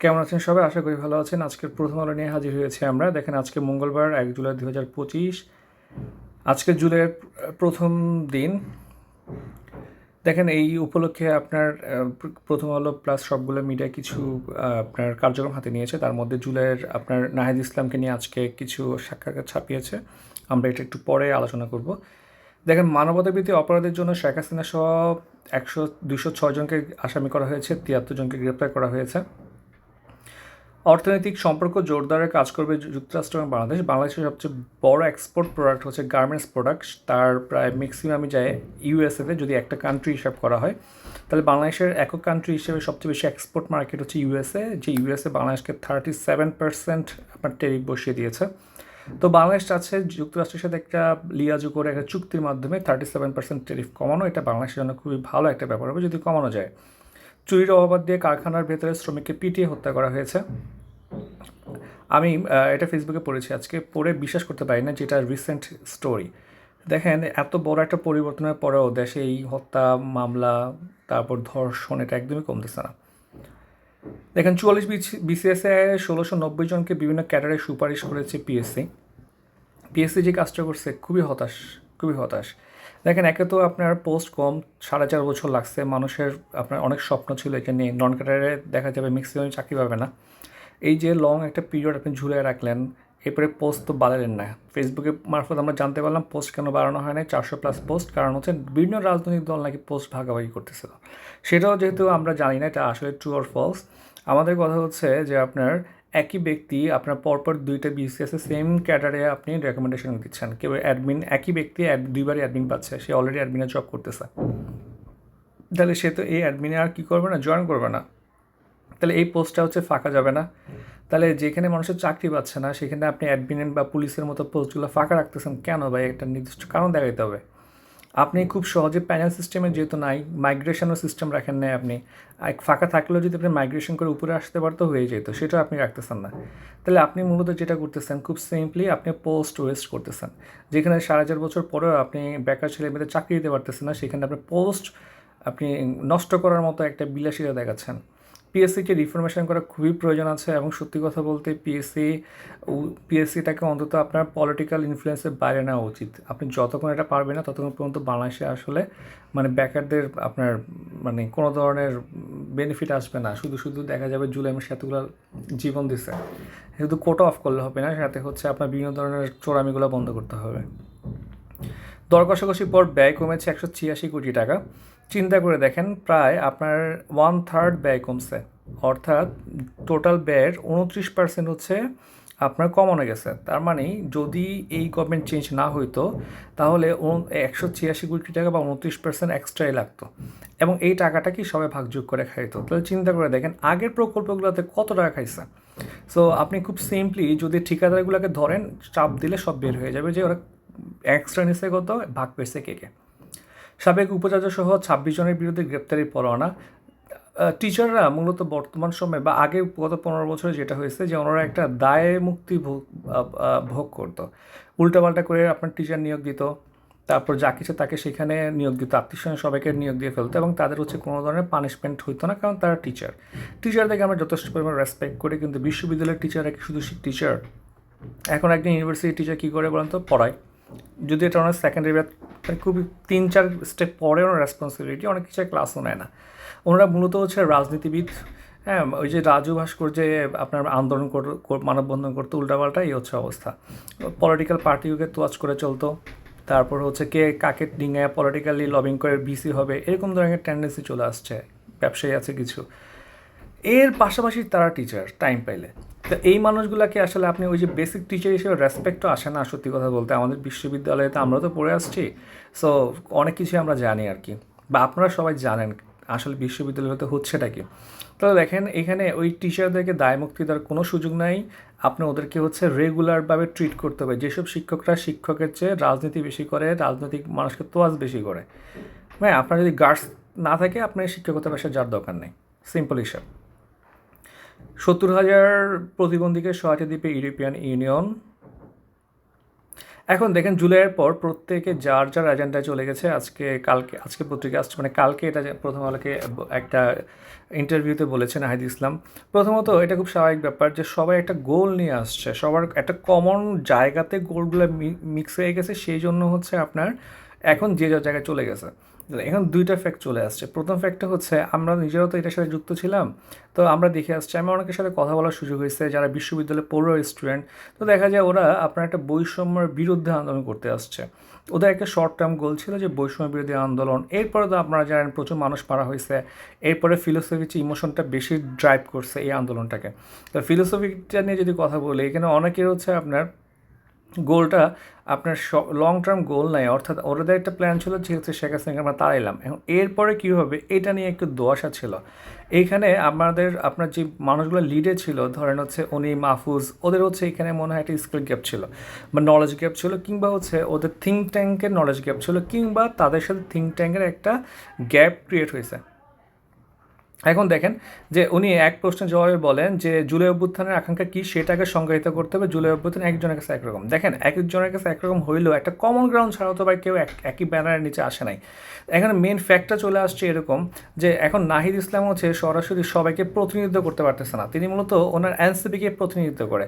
কেমন আছেন সবাই? আশা করি ভালো আছেন। আজকের প্রথম আলো নিয়ে হাজির হয়েছি আমরা। দেখেন, আজকে মঙ্গলবার, এক জুলাই দু হাজার পঁচিশ। আজকে জুলাইয়ের প্রথম দিন। দেখেন, এই উপলক্ষে আপনার প্রথম আলো প্লাস সবগুলো মিডিয়া কিছু আপনার কার্যক্রম হাতে নিয়েছে। তার মধ্যে জুলাইয়ের আপনার নাহিদ ইসলামকে নিয়ে আজকে কিছু সাক্ষাৎকার ছাপিয়েছে। আমরা এটা একটু পরে আলোচনা করব। দেখেন, মানবতাবিরোধী অপরাধের জন্য শেখ হাসিনা সহ একশো দুশো ছয় জনকে আসামি করা হয়েছে, তিয়াত্তর জনকে গ্রেপ্তার করা হয়েছে। অর্থনৈতিক সম্পর্ক জোরদারে কাজ করবে যুক্তরাষ্ট্র এবং বাংলাদেশ। বাংলাদেশের সবচেয়ে বড় এক্সপোর্ট প্রোডাক্ট হচ্ছে গার্মেন্টস প্রোডাক্ট তার প্রায় ম্যাক্সিমামই যায় ইউএসএতে যদি একটা কান্ট্রি হিসাব করা হয়, তাহলে বাংলাদেশের একক কান্ট্রি হিসেবে সবচেয়ে বেশি এক্সপোর্ট মার্কেট হচ্ছে ইউএসএ যে ইউএসএ বাংলাদেশকে থার্টি সেভেন পার্সেন্ট আপনার টেরিফ বসিয়ে দিয়েছে। তো বাংলাদেশ চাচ্ছে যুক্তরাষ্ট্রের সাথে একটা লিয়াজু করে একটা চুক্তির মাধ্যমে থার্টি সেভেন পার্সেন্ট টেরিফ কমানো। এটা বাংলাদেশের জন্য খুবই ভালো একটা ব্যাপার হবে যদি কমানো যায়। চুরির অভাব দিয়ে কারখানার ভেতরে শ্রমিককে পিটিয়ে হত্যা করা হয়েছে। আমি এটা ফেসবুকে পড়েছি আজকে, পড়ে বিশ্বাস করতে পারি না যেটা রিসেন্ট স্টোরি দেখেন, এত বড় একটা পরিবর্তনের পরেও দেশে এই হত্যা, মামলা, তারপর ধর্ষণ, এটা একদমই কমতেছে না। দেখেন, চুয়াল্লিশ বিসিএসএ ষোলোশো নব্বই জনকে বিভিন্ন ক্যাডারে সুপারিশ করেছে পিএসসি পিএসসি যে কাজটা করছে, খুবই হতাশ খুবই হতাশ। দেখেন, একে তো আপনার পোস্ট কম, সাড়ে চার বছর লাগছে। মানুষের আপনার অনেক স্বপ্ন ছিল এটা নিয়ে। নন ক্যাডারে দেখা যাবে ম্যাক্সিমাম চাকরি পাবে না। এই যে লং একটা পিরিয়ড আপনি ঝুলিয়ে রাখলেন, এরপরে পোস্ট তো বাড়ালেন না। ফেসবুকে মারফত আমরা জানতে পারলাম পোস্ট কেন বাড়ানো হয় না চারশো প্লাস পোস্ট কারণ হচ্ছে বিভিন্ন রাজনৈতিক দল নাকি পোস্ট ভাগাভাগি করতেছিল। সেটাও যেহেতু আমরা জানি না, এটা আসলে ট্রু অর ফলস আমাদের কথা হচ্ছে যে আপনার একই ব্যক্তি আপনার পরপর দুইটা বিসিএসে সেম ক্যাডারে আপনি রেকমেন্ডেশন দিচ্ছেন। কেউ অ্যাডমিন একই ব্যক্তি দুইবারই অ্যাডমিন পাচ্ছে। সে অলরেডি অ্যাডমিনে জব করতেছে। তাহলে সে তো এই অ্যাডমিনে আর কী করবে না? জয়েন করবে না। তাহলে এই পোস্টটা হচ্ছে ফাঁকা যাবে না। তাহলে যেখানে মানুষের চাকরি পাচ্ছে না, সেখানে আপনি অ্যাডমিন বা পুলিশের মতো পোস্টগুলো ফাঁকা রাখতেছেন কেন ভাই? একটা নির্দিষ্ট কারণ দেখাইতে হবে। আপনি খুব সহজে প্যানেল সিস্টেমে যেহেতু নাই মাইগ্রেশনও সিস্টেম রাখেন নাই আপনি, আর ফাঁকা থাকলেও যদি আপনি মাইগ্রেশন করে উপরে আসতে পারতো হয়ে যেত, সেটা আপনি রাখতেছেন না। তাহলে আপনি মূলত যেটা করতেছেন, খুব সিম্পলি আপনি পোস্ট ওয়েস্ট করতেছেন। যেখানে সাড়ে চার বছর পরেও আপনি বেকার ছেলে মেয়েদের চাকরি দিতে পারতেছেন না, সেখানে আপনি পোস্ট আপনি নষ্ট করার মতো একটা বিলাসিতা দেখাচ্ছেন। পিএসসিকে রিফরমেশন করা খুবই প্রয়োজন আছে এবং সত্যি কথা বলতে পিএসসি পিএসসিটাকে অন্তত আপনার পলিটিক্যাল ইনফ্লুয়েন্সের বাইরে নেওয়া উচিত। আপনি যতক্ষণ এটা পারবেন না, ততক্ষণ পর্যন্ত বাংলাদেশে আসলে মানে ব্যাকারদের আপনার মানে কোনো ধরনের বেনিফিট আসবে না। শুধু শুধু দেখা যাবে জুলাই মাসে এতগুলো জীবন দিছে। শুধু কোটা অফ করলে হবে না, সাথে হচ্ছে আপনার বিভিন্ন ধরনের চোরামিগুলো বন্ধ করতে হবে। দর কষাকষির পর ব্যয় কমেছে একশো ছিয়াশি কোটি টাকা। চিন্তা করে দেখেন, প্রায় আপনার ওয়ান থার্ড ব্যয় কমছে। অর্থাৎ টোটাল ব্যয়ের উনত্রিশ পার্সেন্ট হচ্ছে আপনার কমানো গেছে। তার মানে যদি এই গভর্নমেন্ট চেঞ্জ না হইতো, তাহলে একশো ছিয়াশি কোটি টাকা বা উনত্রিশ পার্সেন্ট এক্সট্রাই লাগতো। এবং এই টাকাটা কি সবাই ভাগযোগ করে খাইতো? তাহলে চিন্তা করে দেখেন, আগের প্রকল্পগুলোতে কত টাকা খাইছে? সো আপনি খুব সিম্পলি যদি ঠিকাদারগুলোকে ধরেন, চাপ দিলে সব বের হয়ে যাবে যে ওরা এক্সট্রা নিচে কত, ভাগ পেয়েছে কে কে? সাবেক উপাচার্য সহ ছাব্বিশ জনের বিরুদ্ধে গ্রেপ্তারি পরোয়ানা। টিচাররা মূলত বর্তমান সময়ে বা আগে গত পনেরো বছরে যেটা হয়েছে যে ওনারা একটা দায়ে মুক্তি ভোগ ভোগ করতো। উল্টাপাল্টা করে আপনার টিচার নিয়োগ দিত, তারপর যা কিছু তাকে সেখানে নিয়োগ দিত, আত্মীয় স্বজন সবাইকে নিয়োগ দিয়ে ফেলতো এবং তাদের হচ্ছে কোনো ধরনের পানিশমেন্ট হইতো না কারণ তারা টিচার টিচারদেরকে আমরা যথেষ্ট পরিমাণ রেসপেক্ট করি, কিন্তু বিশ্ববিদ্যালয়ের টিচাররা কি শুধু টিচার এখন একজন ইউনিভার্সিটি টিচার কী করে বলেন তো? পড়ায়। যদি এটা ওনার সেকেন্ডারি মানে খুবই তিন চার স্টেপ পরে ওনার রেসপন্সিবিলিটি অনেক কিছু ক্লাসও নেয় না। ওনারা মূলত হচ্ছে রাজনীতিবিদ হ্যাঁ ওই যে রাজু ভাস্কর যে আপনার আন্দোলন কর- মানববন্ধন করতো উল্টাপাল্টা এই হচ্ছে অবস্থা। পলিটিক্যাল পার্টিকে তোয়াজ করে চলতো। তারপর হচ্ছে কে কাকে ডিঙায় পলিটিক্যালি লবিং করে বিসি হবে, এরকম ধরনের টেন্ডেন্সি চলে আসছে। ব্যবসায়ী আছে কিছু। এর পাশাপাশি তারা টিচার টাইম পাইলে। তো এই মানুষগুলোকে আসলে আপনি ওই যে বেসিক টিচার হিসেবে রেসপেক্টও আসে না, সত্যি কথা বলতে। আমাদের বিশ্ববিদ্যালয়ে তো আমরা তো পড়ে আসছি। সো অনেক কিছুই আমরা জানি আর কি। বা আপনারা সবাই জানেন আসলে বিশ্ববিদ্যালয়তে হচ্ছেটা কি। তাহলে দেখেন, এখানে ওই টিচারদেরকে দায়মুক্তি দেওয়ার কোনো সুযোগ নাই। আপনি ওদেরকে হচ্ছে রেগুলারভাবে ট্রিট করতে হবে। যেসব শিক্ষকরা শিক্ষকের চেয়ে রাজনীতি বেশি করে, রাজনৈতিক মানুষকে তোয়াজ বেশি করে। হ্যাঁ আপনার যদি গার্ডস না থাকে, আপনার শিক্ষকতা পেশায় যার দরকার নেই। সিম্পল হিসাব। সত্তর হাজার প্রতিবন্ধীকে সহায়তা দিবে ইউরোপিয়ান ইউনিয়ন। এখন দেখেন জুলাইয়ের পর প্রত্যেকে যার যার এজেন্ডায় চলে গেছে, আজকে কালকে, আজকে পত্রিকা আসছে মানে কালকে এটা প্রথম আলোকে একটা ইন্টারভিউতে বলেছেন নাহিদ ইসলাম। প্রথমত এটা খুব স্বাভাবিক ব্যাপার যে সবাই একটা গোল নিয়ে আসছে, সবার একটা কমন জায়গাতে গোলগুলো মিক্স হয়ে গেছে, সেই জন্য হচ্ছে আপনার এখন যে যার জায়গায় চলে গেছে। এখন দুইটা ফ্যাক্ট চলে আসছে। প্রথম ফ্যাক্টটা হচ্ছে, আমরা নিজেরাও তো এটার সাথে যুক্ত ছিলাম, তো আমরা দেখে আসছি, আমি অনেকের সাথে কথা বলার সুযোগ হয়েছে, যারা বিশ্ববিদ্যালয়ে পড়ুয়া স্টুডেন্ট তো দেখা যায় ওরা আপনার একটা বৈষম্যের বিরুদ্ধে আন্দোলন করতে আসছে। ওদের একটা শর্ট টার্ম গোল ছিল যে বৈষম্য বিরোধী আন্দোলন। এরপরে তো আপনারা জানেন, প্রচুর মানুষ মারা হয়েছে। এরপরে ফিলোসফি ইমোশনটা বেশি ড্রাইভ করছে এই আন্দোলনটাকে। তো ফিলোসফিটা নিয়ে যদি কথা বলি, এখানে অনেকের হচ্ছে আপনার গোলটা আপনার লং টার্ম গোল নাই, অর্থাৎ ওদের একটা প্ল্যান ছিল যে হচ্ছে শেখ হাসিনাকে আমরা তাড়াইলাম। এখন এরপরে কী হবে, এটা নিয়ে একটু দোয়াশা ছিল। এইখানে আমাদের, আপনার যে মানুষগুলো লিডে ছিল, ধরেন হচ্ছে উনি মাহফুজ, ওদের হচ্ছে এখানে মনে হয় একটা স্কিল গ্যাপ ছিল, বা নলেজ গ্যাপ ছিল, কিংবা হচ্ছে ওদের থিঙ্ক ট্যাঙ্কের নলেজ গ্যাপ ছিল, কিংবা তাদের সাথে থিঙ্ক ট্যাঙ্কের একটা গ্যাপ ক্রিয়েট হয়েছে। এখন দেখেন যে উনি এক প্রশ্নের জবাবে বলেন যে জুলাই অভ্যুত্থানের আকাঙ্ক্ষা কী সেটাকে সংজ্ঞায়িত করতে হবে। জুলাই অভ্যুত্থান একজনের কাছে একরকম। দেখেন এক একজনের কাছে একরকম হইলেও একটা কমন গ্রাউন্ড ছাড়া তো ভাই কেউ একই ব্যানারের নিচে আসে নাই। এখানে মেন ফ্যাক্টটা চলে আসছে এরকম যে এখন নাহিদ ইসলাম হচ্ছে সরাসরি সবাইকে প্রতিনিধিত্ব করতে পারতেছে না। তিনি মূলত ওনার এনসিপিকে প্রতিনিধিত্ব করে।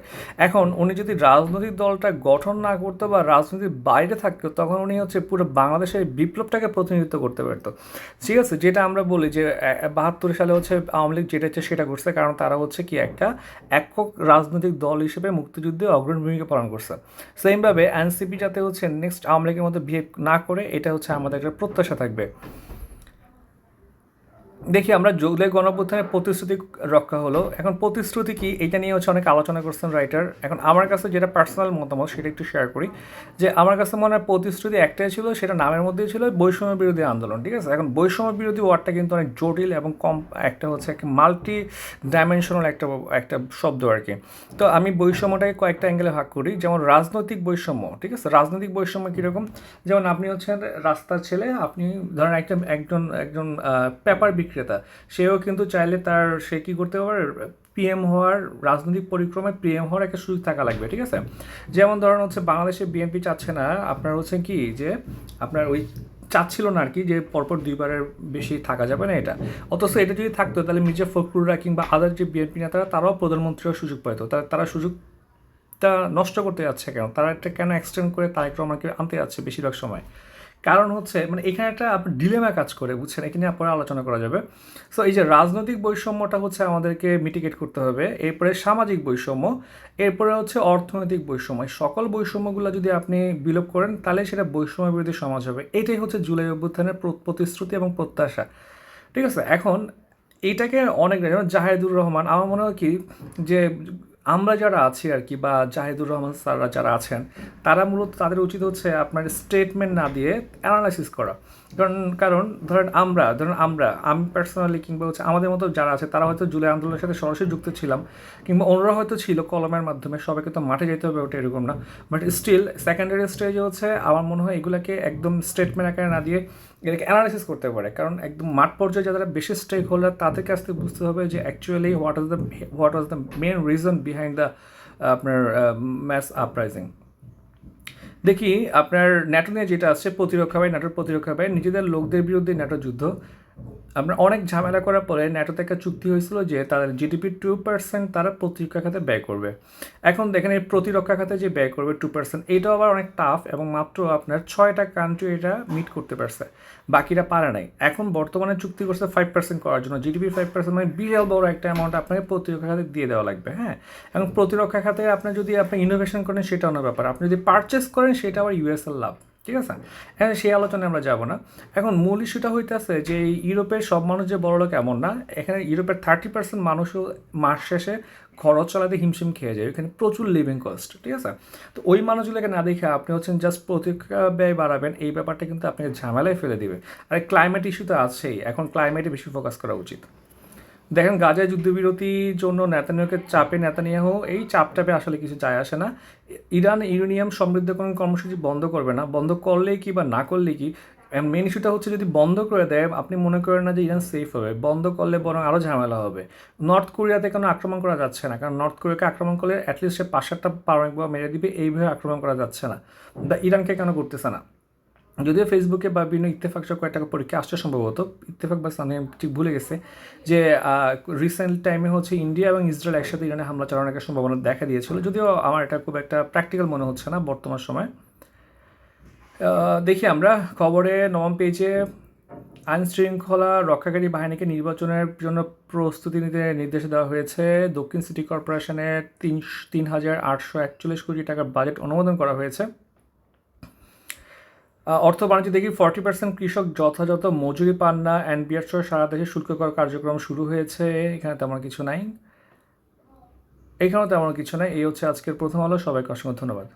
এখন উনি যদি রাজনৈতিক দলটা গঠন না করতো বা রাজনীতির বাইরে থাকতো, তখন উনি হচ্ছে পুরো বাংলাদেশের বিপ্লবটাকে প্রতিনিধিত্ব করতে পারতো। ঠিক আছে, যেটা আমরা বলি যে বাহাত্তর সালে হচ্ছে আওয়ামী লীগ যেটা হচ্ছে সেটা করছে, কারণ তারা হচ্ছে কি একটা একক রাজনৈতিক দল হিসেবে মুক্তিযুদ্ধে অগ্রণী ভূমিকা পালন করছে। সেমভাবে এনসিপি যাতে হচ্ছে নেক্সট আওয়ামী লীগের মধ্যে বিহেভ না করে, এটা হচ্ছে আমাদের একটা প্রত্যাশা থাকবে। দেখি আমরা জুলাই গণপ্রথানের প্রতিশ্রুতি রক্ষা হলো। এখন প্রতিশ্রুতি কি? এটা নিয়ে হচ্ছে অনেক আলোচনা করছেন রাইটার এখন আমার কাছে যেটা পার্সোনাল মতামত, সেটা একটু শেয়ার করি। যে আমার কাছে মনে হয় প্রতিশ্রুতি একটাই ছিল, সেটা নামের মধ্যেই ছিল বৈষম্য বিরোধী আন্দোলন, ঠিক আছে? এখন বৈষম্য বিরোধী ওয়ার্ডটা কিন্তু অনেক জটিল এবং কম একটা হচ্ছে একটা মাল্টি ডাইমেনশনাল একটা একটা শব্দ আর কি। তো আমি বৈষম্যটাকে কয়েকটা অ্যাঙ্গেলে ভাগ করি। যেমন রাজনৈতিক বৈষম্য, ঠিক আছে? রাজনৈতিক বৈষম্য কীরকম? যেমন আপনি হচ্ছেন রাস্তার ছেলে, আপনি ধরেন একটা, একজন একজন পেপার বিক্রি বিক্রেতা। সেও কিন্তু চাইলে তার, সে কী করতে পারে? পিএম হওয়ার, রাজনৈতিক পরিক্রমায় পিএম হওয়ার একটা সুযোগ থাকা লাগবে, ঠিক আছে? যেমন ধরেন হচ্ছে বাংলাদেশে বিএনপি চাচ্ছে না, আপনার হচ্ছে কি যে, আপনার ওই চাচ্ছিল না আর কি যে পরপর দুইবারের বেশি থাকা যাবে না এটা। অথচ এটা যদি থাকতো, তাহলে মির্জা ফখরুলরা কিংবা আদার যে বিএনপি নেতারা, তারাও প্রধানমন্ত্রীও সুযোগ পাইতো। তারা তারা সুযোগটা নষ্ট করতে যাচ্ছে কেন? তারা একটা কেন এক্সটেন্ড করে তারেক রহমানকে আনতে যাচ্ছে বেশিরভাগ সময়? কারণ হচ্ছে মানে এখানে একটা আপনার ডিলেমা কাজ করে, বুঝছেন? এখানে পরে আলোচনা করা যাবে। সো এই যে রাজনৈতিক বৈষম্যটা হচ্ছে আমাদেরকে মিটিগেট করতে হবে, এরপরে সামাজিক বৈষম্য, এরপরে হচ্ছে অর্থনৈতিক বৈষম্য। সকল বৈষম্যগুলো যদি আপনি বিলোপ করেন, তাহলে সেটা বৈষম্য বিরোধী সমাজ হবে। এটাই হচ্ছে জুলাই অভ্যুত্থানের প্রতিশ্রুতি এবং প্রত্যাশা। ঠিক আছে? এখন এইটাকে অনেক, যেমন জাহেদুর রহমান, আমার মনে হয় কি, যে আমরা যারা আছি আর কি, বা জাহিদুর রহমান স্যাররা যারা আছেন, তারা মূলত তাদের উচিত হচ্ছে আপনার স্টেটমেন্ট না দিয়ে অ্যানালাইসিস করা। কারণ কারণ ধরেন আমরা ধরেন আমরা, আমি পার্সোনালি কিংবা হচ্ছে আমাদের মতো যারা আছে, তারা হয়তো জুলাই আন্দোলনের সাথে সরাসরি যুক্ত ছিলাম, কিংবা অন্যরা হয়তো ছিল কলমের মাধ্যমে, সবাইকে তো মাঠে যেতে হবে, ওটা এরকম না। বাট স্টিল সেকেন্ডারি স্টেজে হচ্ছে আমার মনে হয় এগুলোকে একদম স্টেটমেন্ট আকারে না দিয়ে এটাকে অ্যানালাইসিস করতে পারে। কারণ একদম মাঠ পর্যায়ে যারা বেশি স্টেক হোল্ডার তাদের কাছ থেকে বুঝতে হবে যে actually what is the what was the main reason behind the আপনার ম্যাস আপরাইজিং দেখি আপনার ন্যাটো নিয়ে যেটা আছে প্রতিরক্ষা বাহিনী ন্যাটোর প্রতিরক্ষা বাহিনী, নিজেদের লোকদের বিরুদ্ধে ন্যাটো যুদ্ধ। আপনার অনেক ঝামেলা করার পরে ন্যাটোতে একটা চুক্তি হয়েছিল যে তাদের জিডিপি টু পার্সেন্ট তারা প্রতিরক্ষা খাতে ব্যয় করবে। এখন দেখেন এই প্রতিরক্ষা খাতে যে ব্যয় করবে টু পার্সেন্ট এটাও আবার অনেক টাফ এবং মাত্র আপনার ছয়টা কান্ট্রি এটা মিট করতে পারছে। বাকিরা পারে নাই। এখন বর্তমানে চুক্তি করছে ফাইভ পার্সেন্ট করার জন্য। জিডিপি ফাইভ পার্সেন্ট মানে বিশাল বড় একটা অ্যামাউন্ট আপনাকে প্রতিরক্ষা খাতে দিয়ে দেওয়া লাগবে হ্যাঁ? এবং প্রতিরক্ষা খাতে আপনি যদি আপনি ইনোভেশন করেন সেটা অন্য ব্যাপার। আপনি যদি পারচেস করেন সেটা আবার ইউএসএল লাভ। ঠিক আছে? হ্যাঁ সেই আলোচনায় আমরা যাব না। এখন মূল ইস্যুটা হইতেছে যে ইউরোপের সব মানুষ যে বড় লোক এমন না, এখানে ইউরোপের থার্টি পার্সেন্ট মানুষও মাস শেষে খরচ চালাতে হিমশিম খেয়ে যায়। এখানে প্রচুর লিভিং কস্ট ঠিক আছে? তো ওই মানুষগুলোকে না দেখে আপনি হচ্ছেন জাস্ট প্রতিরক্ষা ব্যয় বাড়াবেন, এই ব্যাপারটা কিন্তু আপনাকে ঝামেলায় ফেলে দিবে। আর ক্লাইমেট ইস্যু তো আছেই। এখন ক্লাইমেটে বেশি ফোকাস করা উচিত। দেখেন গাজায় যুদ্ধবিরতির জন্য নেতানিয়াকে চাপে নেতানিয়াহ, এই চাপটাপে আসলে কিছু যায় আসে না। ইরান ইউরেনিয়াম সমৃদ্ধকরণ কর্মসূচি বন্ধ করবে না। বন্ধ করলেই কি বা না করলেই কি? মেন ইস্যুটা হচ্ছে যদি বন্ধ করে দেয়, আপনি মনে করেন না যে ইরান সেফ হবে। বন্ধ করলে বরং আরও ঝামেলা হবে। নর্থ কোরিয়াতে কোনো আক্রমণ করা যাচ্ছে না। কারণ নর্থ কোরিয়াকে আক্রমণ করলে অ্যাটলিস্ট সে পাঁচ সাতটা পারমাণবিক মেরে দিবে, এইভাবে আক্রমণ করা যাচ্ছে না। বা ইরানকে কেন করতেছে না? যদিও ফেসবুকে বা বিভিন্ন ইত্তেফাক সহ কয়েকটা পরীক্ষা আসছে সম্ভবত, ইত্তেফাক বা আমি ঠিক ভুলে গেছে যে রিসেন্ট টাইমে হচ্ছে ইন্ডিয়া এবং ইসরায়েল একসাথে ইরানে হামলা চালানোর একটা সম্ভাবনা দেখা দিয়েছিল। যদিও আমার এটা খুব একটা প্র্যাকটিক্যাল মনে হচ্ছে না বর্তমান সময়। দেখি আমরা খবরে নবম পেজে আইন শৃঙ্খলা রক্ষাকারী বাহিনীকে নির্বাচনের জন্য প্রস্তুতি নিতে নির্দেশ দেওয়া হয়েছে। দক্ষিণ সিটি কর্পোরেশনের তিন তিন হাজার আটশো একচল্লিশ কোটি টাকার বাজেট অনুমোদন করা হয়েছে। অর্থ বাণিজ্য দেখি ফর্টি পার্সেন্ট কৃষক যথাযথ মজুরি পান না। এনবিআর সহ সারা দেশে শুল্ক কর কার্যক্রম শুরু হয়েছে। এখানে তেমন কিছু নাই। এখানেও তেমন কিছু নাই। এই হচ্ছে আজকের প্রথম আলো। সবাইকে অসংখ্য ধন্যবাদ।